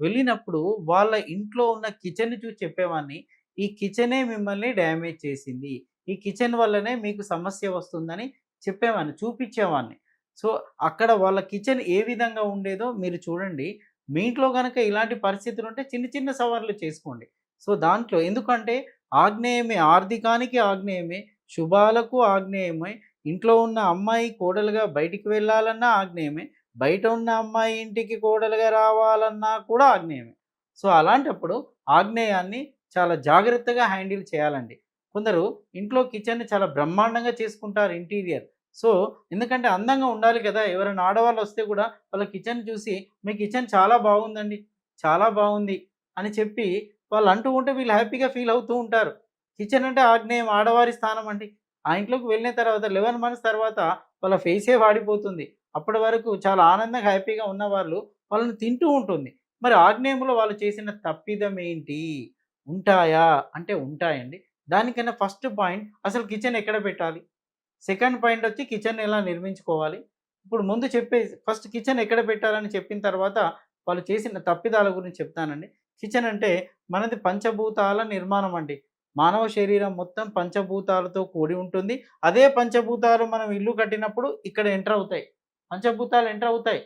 వెళ్ళినప్పుడు వాళ్ళ ఇంట్లో ఉన్న కిచెన్ చూసి చెప్పేవాడిని. ఈ కిచెనే మిమ్మల్ని డ్యామేజ్ చేసింది. ఈ కిచెన్ వల్లనే మీకు సమస్య వస్తుందని చెప్పేవాడిని. చూపించేవాడిని సో, అక్కడ వాళ్ళ కిచెన్ ఏ విధంగా ఉండేదో మీరు చూడండి. మీ ఇంట్లో కనుక ఇలాంటి పరిస్థితులు ఉంటే చిన్న చిన్న సవాళ్ళు చేసుకోండి. సో, దాంట్లో ఎందుకంటే ఆగ్నేయమే ఆర్థికానికి ఆగ్నేయమే, శుభాలకు ఆగ్నేయమే, ఇంట్లో ఉన్న అమ్మాయి కోడలుగా బయటికి వెళ్ళాలన్నా ఆగ్నేయమే, బయట ఉన్న అమ్మాయి ఇంటికి కోడలుగా రావాలన్నా కూడా ఆగ్నేయమే. సో, అలాంటప్పుడు ఆగ్నేయాన్ని చాలా జాగ్రత్తగా హ్యాండిల్ చేయాలండి. కొందరు ఇంట్లో కిచెన్‌ని చాలా బ్రహ్మాండంగా చేసుకుంటారు ఇంటీరియర్. సో, ఎందుకంటే అందంగా ఉండాలి కదా! ఎవరైనా ఆడవాళ్ళు వస్తే కూడా వాళ్ళ కిచెన్ చూసి, "మీ కిచెన్ చాలా బాగుందండి. చాలా బాగుంది" అని చెప్పి వాళ్ళు అంటూ ఉంటే వీళ్ళు హ్యాపీగా ఫీల్ అవుతూ ఉంటారు. కిచెన్ అంటే ఆగ్నేయం ఆడవారి స్థానం అండి. ఆ ఇంట్లోకి వెళ్ళిన తర్వాత 11 మంత్స్ తర్వాత వాళ్ళ ఫేసే వాడిపోతుంది. అప్పటి వరకు చాలా ఆనందంగా, హ్యాపీగా ఉన్న వాళ్ళు వాళ్ళని తింటూ ఉంటుంది. మరి ఆగ్నేయంలో వాళ్ళు చేసిన తప్పిదం ఏంటి? ఉంటాయా? అంటే ఉంటాయండి. దానికన్నా ఫస్ట్ పాయింట్ అసలు కిచెన్ ఎక్కడ పెట్టాలి? సెకండ్ పాయింట్ వచ్చి కిచెన్ ఎలా నిర్మించుకోవాలి? ఇప్పుడు ముందు చెప్పేసి ఫస్ట్ కిచెన్ ఎక్కడ పెట్టాలని చెప్పిన తర్వాత వాళ్ళు చేసిన తప్పిదాల గురించి చెప్తానండి. కిచెన్ అంటే మనది పంచభూతాల నిర్మాణం అండి. మానవ శరీరం మొత్తం పంచభూతాలతో కూడి ఉంటుంది. అదే పంచభూతాలు మనం ఇల్లు కట్టినప్పుడు ఇక్కడ ఎంటర్ అవుతాయి. పంచభూతాలు ఎంటర్ అవుతాయి.